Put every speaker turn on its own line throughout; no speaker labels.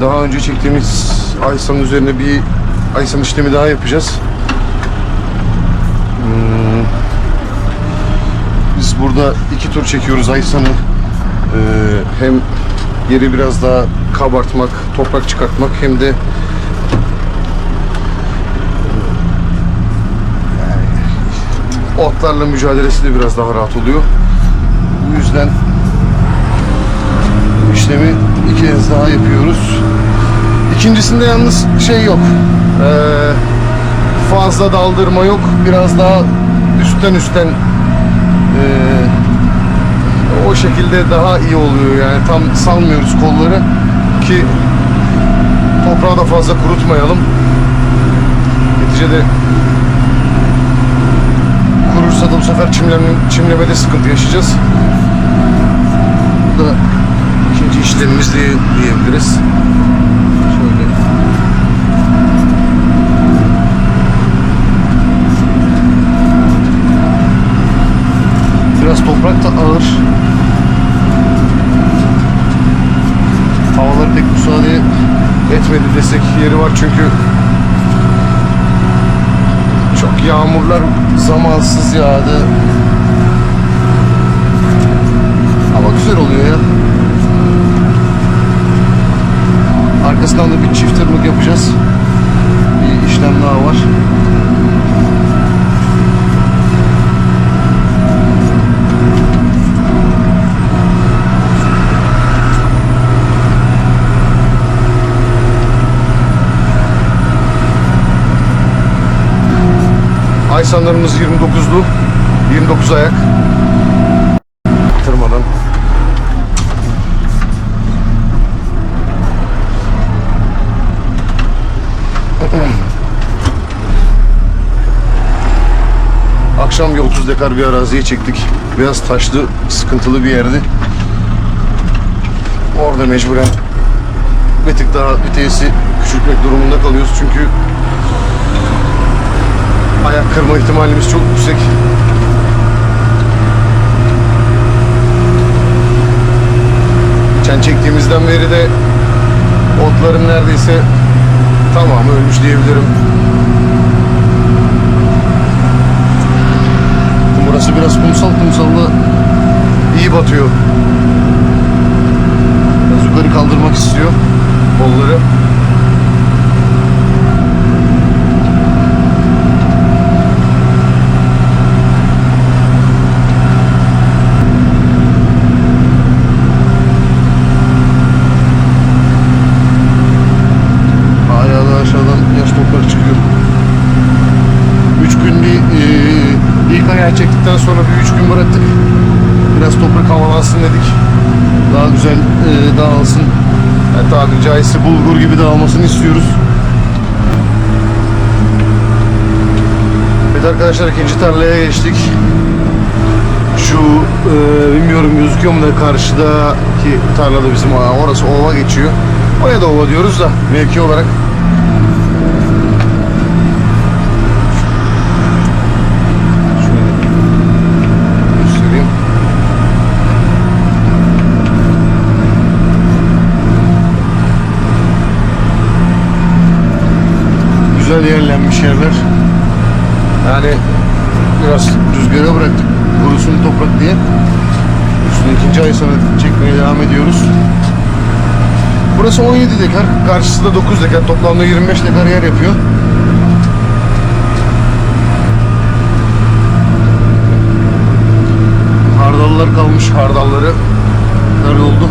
daha önce çektiğimiz Aysan'ın üzerine bir Aysan işlemi daha yapacağız. Hmm. Biz burada iki tur çekiyoruz Aysan'ı. Ee, hem yeri biraz daha kabartmak, toprak çıkartmak hem de otlarla mücadelesi de biraz daha rahat oluyor. Bu yüzden işlemi iki kez daha yapıyoruz. İkincisinde yalnız şey yok. Ee, fazla daldırma yok. Biraz daha üstten üstten ee, o şekilde daha iyi oluyor yani tam salmıyoruz kolları ki toprağı da fazla kurutmayalım. Neticede kurursa da bu sefer çimleme, çimlemede sıkıntı yaşayacağız. Bu da ikinci işlemimiz diye, diyebiliriz. Şöyle. Biraz toprak da ağır. Havalar pek müsaade etmedi desek yeri var çünkü çok yağmurlar zamansız yağdı. Ama güzel oluyor ya. Arkasından da bir çift tırmık yapacağız. Bir işlem daha var. Aysanlarımız 29'lu. 29 ayak. Tırmadan. Akşam bir 30 dekar bir araziye çektik. Biraz taşlı, sıkıntılı bir yerdi. Orada mecburen bir tık daha vitesi küçültmek durumunda kalıyoruz çünkü ayak kırma ihtimalimiz çok yüksek. Geçen çektiğimizden beri de otların neredeyse tamamı ölmüş diyebilirim. Burası biraz kumsal kumsalda iyi batıyor. Biraz yukarı kaldırmak istiyor kolları. Bayağı da aşağıdan yaş toprak çıkıyor. Üç gün bir e, ayağı çektikten sonra bir üç gün bıraktık. Biraz toprak havalansın dedik. Daha güzel e, dağılsın. Yani tabiri caizse bulgur gibi dağılmasını istiyoruz. Evet arkadaşlar ikinci tarlaya geçtik. Şu e, bilmiyorum gözüküyor mu da karşıdaki tarlada bizim orası ova geçiyor. Oraya da ova diyoruz da mevki olarak Şöyle göstereyim. Yerlenmiş yerler. Yani biraz rüzgara bıraktık. Kurusun toprak diye. Üstüne ikinci ay sonra çekmeye devam ediyoruz. Burası 17 dekar. Karşısı da 9 dekar. Toplamda 25 dekar yer yapıyor. Hardallar kalmış. Hardalları nerede oldu?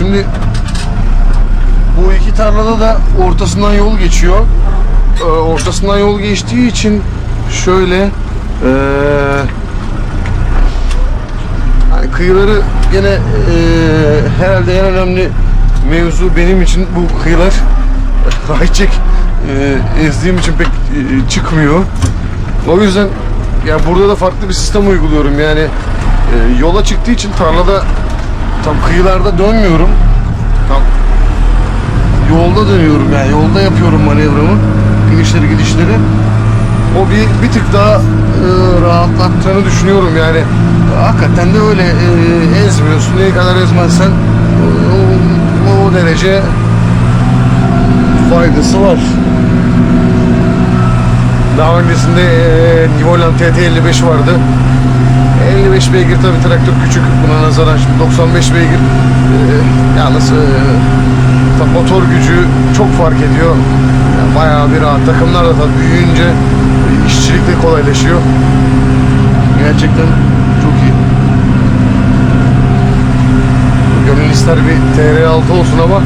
Şimdi bu iki tarlada da ortasından yol geçiyor. Ee, ortasından yol geçtiği için şöyle ee, yani kıyıları gene ee, herhalde en önemli mevzu benim için bu kıyılar ayçek ee, ezdiğim için pek ee, çıkmıyor. O yüzden ya burada da farklı bir sistem uyguluyorum. Yani ee, yola çıktığı için tarlada tam kıyılarda dönmüyorum. Tam yolda dönüyorum yani yolda yapıyorum manevramı inişleri gidişleri o bir bir tık daha e, rahatlattığını düşünüyorum yani hakikaten de öyle e, ezmiyorsun. Ne kadar ezmezsen o, o derece faydası var. Daha öncesinde e, Nivolan TT55 vardı. 55 beygir tabi traktör küçük buna nazaran şimdi 95 beygir e, yalnız e, ta- motor gücü çok fark ediyor. Yani bayağı bir rahat. Takımlar da tabi büyüyünce işçilik de kolaylaşıyor. Gerçekten çok iyi. Gönül ister bir TR6 olsun ama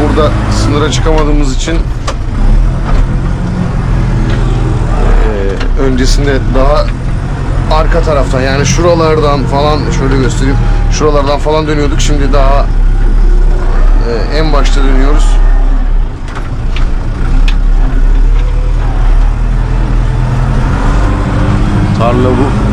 burada sınıra çıkamadığımız için öncesinde daha arka taraftan yani şuralardan falan şöyle göstereyim şuralardan falan dönüyorduk. Şimdi daha eee, en başta dönüyoruz. Tarla bu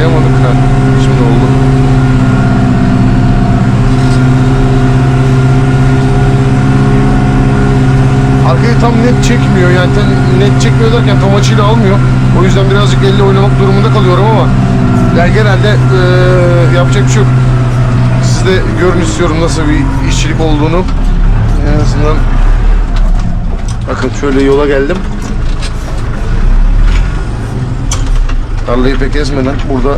ayarlayamadık ha. Şimdi oldu. Arkayı tam net çekmiyor yani tam net çekmiyor derken tam açıyla almıyor. O yüzden birazcık elle oynamak durumunda kalıyorum ama yani genelde eee, yapacak bir şey yok. Siz de görün istiyorum nasıl bir işçilik olduğunu. En azından bakın şöyle yola geldim. Tarlayı pek ezmeden burada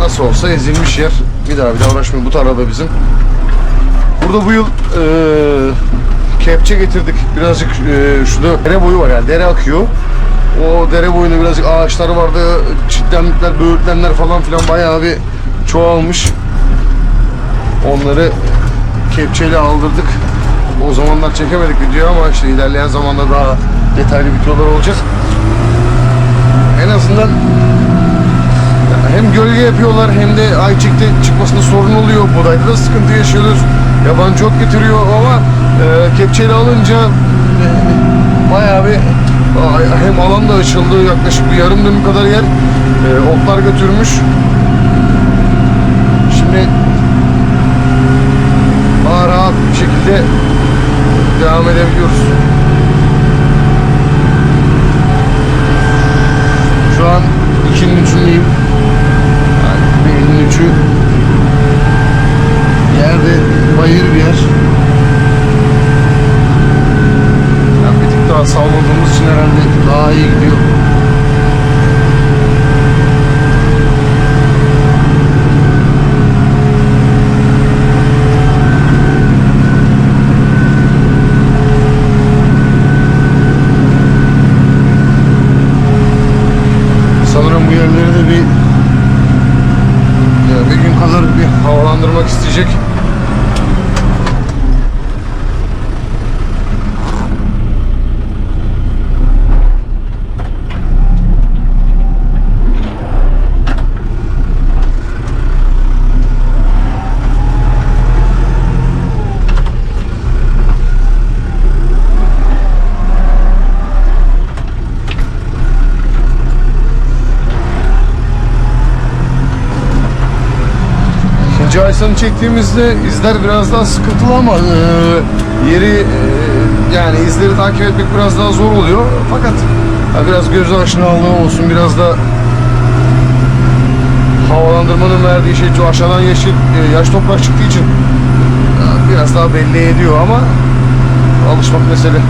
nasıl olsa ezilmiş yer. Bir daha bir daha uğraşmayın. Bu tarlada bizim. Burada bu yıl eee, kepçe getirdik. Birazcık eee şurada dere boyu var yani dere akıyor. O dere boyunda birazcık ağaçlar vardı. Çitlenlikler, böğürtlenler falan filan bayağı bir çoğalmış. Onları kepçeyle aldırdık. O zamanlar çekemedik video ama işte ilerleyen zamanda daha detaylı videolar olacak en azından hem gölge yapıyorlar hem de ayçiçekte çıkmasında sorun oluyor. Budayda da sıkıntı yaşıyoruz. Yabancı ot getiriyor ama e, kepçeyle alınca e, bayağı bir hem alan da açıldı. Yaklaşık bir yarım dönüm kadar yer e, otlar götürmüş. Şimdi daha rahat bir şekilde devam edebiliyoruz. Şu an ikinin üçündeyim. Yani birinin üçü. Yerde bayır bir yer. Yani bir tık daha için herhalde daha iyi gidiyor. Sanırım bu yerleri de bir bir gün kadar bir havalandırmak isteyecek. İkinci Aysan'ı çektiğimizde izler biraz daha sıkıntılı ama e, yeri e, yani izleri takip etmek biraz daha zor oluyor. Fakat ya biraz göz aşinalığı olsun biraz da havalandırmanın verdiği şey şu aşağıdan yeşil e, yaş toprak çıktığı için biraz daha belli ediyor ama alışmak mesele.